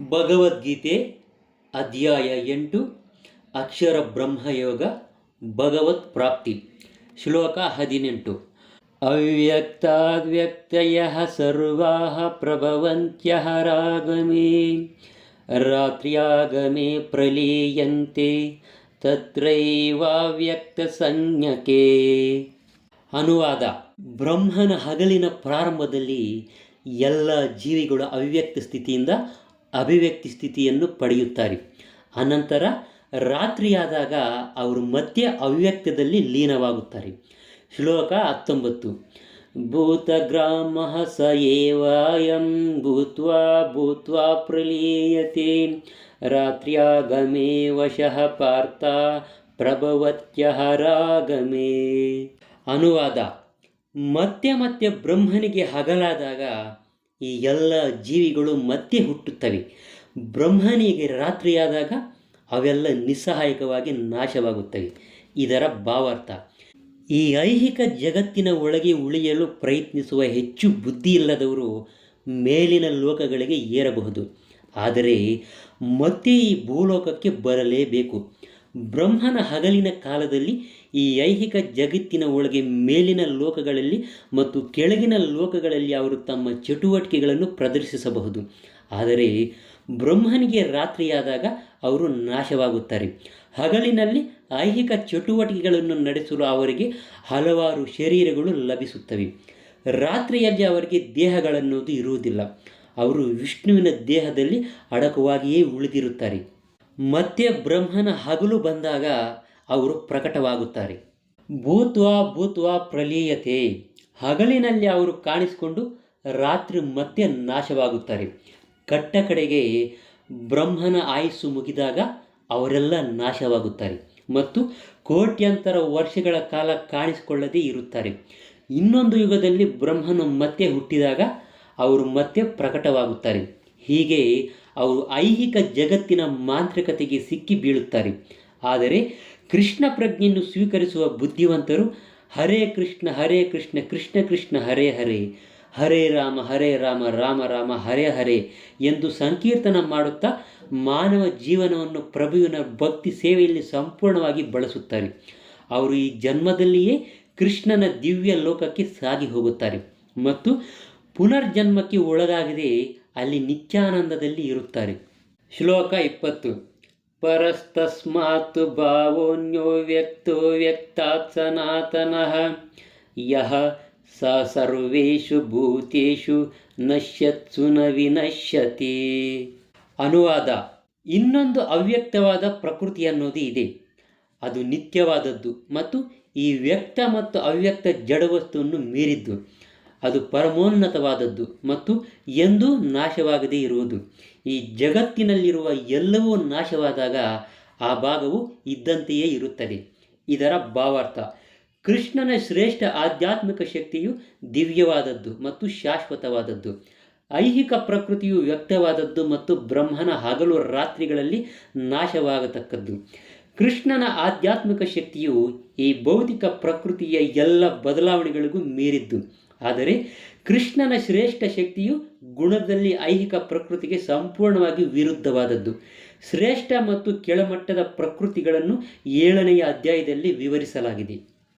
ಭಗವದ್ಗೀತೆ ಅಧ್ಯಾಯ ಎಂಟು, ಅಕ್ಷರ ಬ್ರಹ್ಮಯೋಗ, ಭಗವತ್ ಪ್ರಾಪ್ತಿ, ಶ್ಲೋಕ ಹದಿನೆಂಟು. ಅವ್ಯಕ್ತಾವ್ಯಕ್ತಯ ಸರ್ವಾ ಪ್ರಭವಂತ್ಯಹರಾಗಮೇ ರಾಗಮೇ, ರಾತ್ರ್ಯಾಗಮೇ ಪ್ರಲೀಯಂತೆ ತತ್ರೈವಾವ್ಯಕ್ತ ಸಂಜ್ಞಕೆ ಅನುವಾದ, ಬ್ರಹ್ಮನ ಹಗಲಿನ ಪ್ರಾರಂಭದಲ್ಲಿ ಎಲ್ಲ ಜೀವಿಗಳು ಅವ್ಯಕ್ತ ಸ್ಥಿತಿಯಿಂದ ಅಭಿವ್ಯಕ್ತಿ ಸ್ಥಿತಿಯನ್ನು ಪಡೆಯುತ್ತಾರೆ. ಅನಂತರ ರಾತ್ರಿಯಾದಾಗ ಅವರು ಮತ್ತೆ ಅವ್ಯಕ್ತದಲ್ಲಿ ಲೀನವಾಗುತ್ತಾರೆ. ಶ್ಲೋಕ ಹತ್ತೊಂಬತ್ತು. ಭೂತಗ್ರಾಮ ಸ ಏವಾಯಂ ಭೂತ್ವಾ ಭೂತ್ವಾ ಪ್ರಲೀಯತೆ. ರಾತ್ರಿಯಾಗಮೇ ವಶಃ ಪಾರ್ಥ ಪ್ರಭವತ್ಯಹರಾಗಮೇ. ಅನುವಾದ. ಮತ್ತೆ ಮತ್ತೆ ಬ್ರಹ್ಮನಿಗೆ ಹಗಲಾದಾಗ ಈ ಎಲ್ಲ ಜೀವಿಗಳು ಮತ್ತೆ ಹುಟ್ಟುತ್ತವೆ. ಬ್ರಹ್ಮನಿಗೆ ರಾತ್ರಿಯಾದಾಗ ಅವೆಲ್ಲ ನಿಸ್ಸಹಾಯಕವಾಗಿ ನಾಶವಾಗುತ್ತವೆ. ಇದರ ಭಾವಾರ್ಥ, ಈ ಐಹಿಕ ಜಗತ್ತಿನ ಒಳಗೆ ಉಳಿಯಲು ಪ್ರಯತ್ನಿಸುವ ಹೆಚ್ಚು ಬುದ್ಧಿ ಇಲ್ಲದವರು ಮೇಲಿನ ಲೋಕಗಳಿಗೆ ಏರಬಹುದು. ಆದರೆ ಮತ್ತೆ ಈ ಭೂಲೋಕಕ್ಕೆ ಬರಲೇಬೇಕು. ಬ್ರಹ್ಮನ ಹಗಲಿನ ಕಾಲದಲ್ಲಿ ಈ ಐಹಿಕ ಜಗತ್ತಿನ ಒಳಗೆ ಮೇಲಿನ ಲೋಕಗಳಲ್ಲಿ ಮತ್ತು ಕೆಳಗಿನ ಲೋಕಗಳಲ್ಲಿ ಅವರು ತಮ್ಮ ಚಟುವಟಿಕೆಗಳನ್ನು ಪ್ರದರ್ಶಿಸಬಹುದು. ಆದರೆ ಬ್ರಹ್ಮನಿಗೆ ರಾತ್ರಿಯಾದಾಗ ಅವರು ನಾಶವಾಗುತ್ತಾರೆ. ಹಗಲಿನಲ್ಲಿ ಐಹಿಕ ಚಟುವಟಿಕೆಗಳನ್ನು ನಡೆಸಲು ಅವರಿಗೆ ಹಲವಾರು ಶರೀರಗಳು ಲಭಿಸುತ್ತವೆ. ರಾತ್ರಿಯಲ್ಲಿ ಅವರಿಗೆ ದೇಹಗಳನ್ನೋದು ಇರುವುದಿಲ್ಲ. ಅವರು ವಿಷ್ಣುವಿನ ದೇಹದಲ್ಲಿ ಅಡಕವಾಗಿಯೇ ಉಳಿದಿರುತ್ತಾರೆ. ಮತ್ತೆ ಬ್ರಹ್ಮನ ಹಗಲು ಬಂದಾಗ ಅವರು ಪ್ರಕಟವಾಗುತ್ತಾರೆ. ಭೂತ್ವಾ ಭೂತ್ವಾ ಪ್ರಲೀಯತೆ. ಹಗಲಿನಲ್ಲಿ ಅವರು ಕಾಣಿಸಿಕೊಂಡು ರಾತ್ರಿ ಮತ್ತೆ ನಾಶವಾಗುತ್ತಾರೆ. ಕಟ್ಟ ಕಡೆಗೆ ಬ್ರಹ್ಮನ ಆಯಸ್ಸು ಮುಗಿದಾಗ ಅವರೆಲ್ಲ ನಾಶವಾಗುತ್ತಾರೆ ಮತ್ತು ಕೋಟ್ಯಂತರ ವರ್ಷಗಳ ಕಾಲ ಕಾಣಿಸಿಕೊಳ್ಳದೇ ಇರುತ್ತಾರೆ. ಇನ್ನೊಂದು ಯುಗದಲ್ಲಿ ಬ್ರಹ್ಮನು ಮತ್ತೆ ಹುಟ್ಟಿದಾಗ ಅವರು ಮತ್ತೆ ಪ್ರಕಟವಾಗುತ್ತಾರೆ. ಹೀಗೆ ಅವರು ಐಹಿಕ ಜಗತ್ತಿನ ಮಾಂತ್ರಿಕತೆಗೆ ಸಿಕ್ಕಿ ಬೀಳುತ್ತಾರೆ. ಆದರೆ ಕೃಷ್ಣ ಪ್ರಜ್ಞೆಯನ್ನು ಸ್ವೀಕರಿಸುವ ಬುದ್ಧಿವಂತರು ಹರೇ ಕೃಷ್ಣ ಹರೇ ಕೃಷ್ಣ ಕೃಷ್ಣ ಕೃಷ್ಣ, ಹರೇ ಹರೇ ಹರೇ ರಾಮ ಹರೇ ರಾಮ ರಾಮ ರಾಮ, ಹರೇ ಹರೇ ಎಂದು ಸಂಕೀರ್ತನ ಮಾಡುತ್ತಾ ಮಾನವ ಜೀವನವನ್ನು ಪ್ರಭುವಿನ ಭಕ್ತಿ ಸೇವೆಯಲ್ಲಿ ಸಂಪೂರ್ಣವಾಗಿ ಬಳಸುತ್ತಾರೆ. ಅವರು ಈ ಜನ್ಮದಲ್ಲಿಯೇ ಕೃಷ್ಣನ ದಿವ್ಯ ಲೋಕಕ್ಕೆ ಸಾಗಿ ಹೋಗುತ್ತಾರೆ ಮತ್ತು ಪುನರ್ಜನ್ಮಕ್ಕೆ ಒಳಗಾಗದೆ ಅಲ್ಲಿ ನಿತ್ಯಾನಂದದಲ್ಲಿ ಇರುತ್ತಾರೆ. ಶ್ಲೋಕ ಇಪ್ಪತ್ತು. ಪರಸ್ತಸ್ಮಾತ್ ಭಾವೋನ್ಯೋ ವ್ಯಕ್ತೋ ವ್ಯಕ್ತಾತ್ ಸನಾತನಃ ಯಹ ಸ ಸರ್ವೇಷು ಭೂತೇಷು ನಶ್ಯತ್ಸು ನ ವಿನಶ್ಯತಿ. ಅನುವಾದ. ಇನ್ನೊಂದು ಅವ್ಯಕ್ತವಾದ ಪ್ರಕೃತಿ ಅನ್ನೋದು ಇದೆ. ಅದು ನಿತ್ಯವಾದದ್ದು ಮತ್ತು ಈ ವ್ಯಕ್ತ ಮತ್ತು ಅವ್ಯಕ್ತ ಜಡವಸ್ತುವನ್ನು ಮೀರಿದ್ದು. ಅದು ಪರಮೋನ್ನತವಾದದ್ದು ಮತ್ತು ಎಂದೂ ನಾಶವಾಗದೇ ಇರುವುದು. ಈ ಜಗತ್ತಿನಲ್ಲಿರುವ ಎಲ್ಲವೂ ನಾಶವಾದಾಗ ಆ ಭಾಗವು ಇದ್ದಂತೆಯೇ ಇರುತ್ತದೆ. ಇದರ ಭಾವಾರ್ಥ, ಕೃಷ್ಣನ ಶ್ರೇಷ್ಠ ಆಧ್ಯಾತ್ಮಿಕ ಶಕ್ತಿಯು ದಿವ್ಯವಾದದ್ದು ಮತ್ತು ಶಾಶ್ವತವಾದದ್ದು. ಐಹಿಕ ಪ್ರಕೃತಿಯು ವ್ಯಕ್ತವಾದದ್ದು ಮತ್ತು ಬ್ರಹ್ಮನ ಹಗಲು ರಾತ್ರಿಗಳಲ್ಲಿ ನಾಶವಾಗತಕ್ಕದ್ದು. ಕೃಷ್ಣನ ಆಧ್ಯಾತ್ಮಿಕ ಶಕ್ತಿಯು ಈ ಭೌತಿಕ ಪ್ರಕೃತಿಯ ಎಲ್ಲ ಬದಲಾವಣೆಗಳಿಗೂ ಮೀರಿದ್ದು. ಆದರೆ ಕೃಷ್ಣನ ಶ್ರೇಷ್ಠ ಶಕ್ತಿಯು ಗುಣದಲ್ಲಿ ಐಹಿಕ ಪ್ರಕೃತಿಗೆ ಸಂಪೂರ್ಣವಾಗಿ ವಿರುದ್ಧವಾದದ್ದು. ಶ್ರೇಷ್ಠ ಮತ್ತು ಕೆಳಮಟ್ಟದ ಪ್ರಕೃತಿಗಳನ್ನು ಏಳನೆಯ ಅಧ್ಯಾಯದಲ್ಲಿ ವಿವರಿಸಲಾಗಿದೆ.